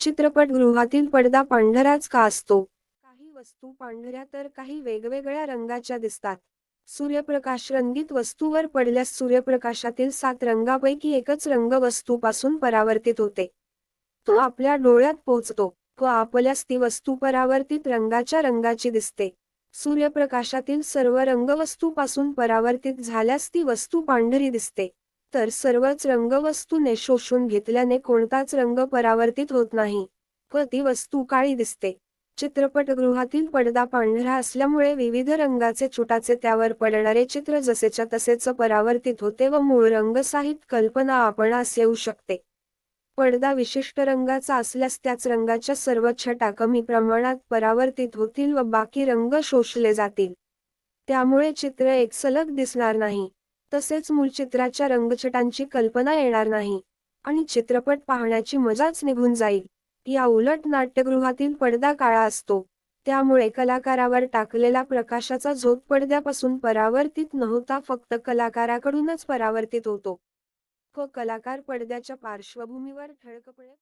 चित्रपटगृहातील पडदा पांढराच का असतो? काही वस्तू पांढऱ्या तर काही वेगवेगळ्या रंगाच्या दिसतात. सूर्यप्रकाश रंगीत वस्तूवर पडल्यास सूर्यप्रकाशातील सात रंगापैकी एकच रंग वस्तूपासून परावर्तित होते. तो आपल्या डोळ्यात पोहोचतो. व आपल्यास ती वस्तू परावर्तित रंगाच्या रंगाची दिसते. सूर्यप्रकाशातील सर्व रंग वस्तूपासून परावर्तित झाल्यास ती वस्तू पांढरी दिसते. तर सर्वच रंगवस्तूने शोषून घेतल्याने कोणताच रंग परावर्तित होत नाही. व ती वस्तू काळी दिसते. चित्रपटगृहातील पडदा पांढरा असल्यामुळे विविध रंगाचे छोटाचे त्यावर पडणारे चित्र जसेच्या तसेच परावर्तित होते व मूळ रंगसाहित कल्पना आपणास येऊ शकते. पडदा विशिष्ट रंगाचा असल्यास त्याच रंगाच्या सर्व छटा कमी प्रमाणात परावर्तित होतील व बाकी रंग शोषले जातील. त्यामुळे चित्र एकसलग दिसणार नाही. तसेच मूलचित्राच्या रंगछटांची कल्पना येणार नाही. आणि चित्रपट पाहण्याची मजाच निघून जाईल. या उलट नाट्यगृहातील पडदा काळा असतो. त्यामुळे कलाकारावर टाकलेला प्रकाशाचा झोत पडद्यापासून परावर्तित नव्हता फक्त कलाकाराकडूनच परावर्तित होतो. व कलाकार पडद्याच्या पार्श्वभूमीवर ठळकपणे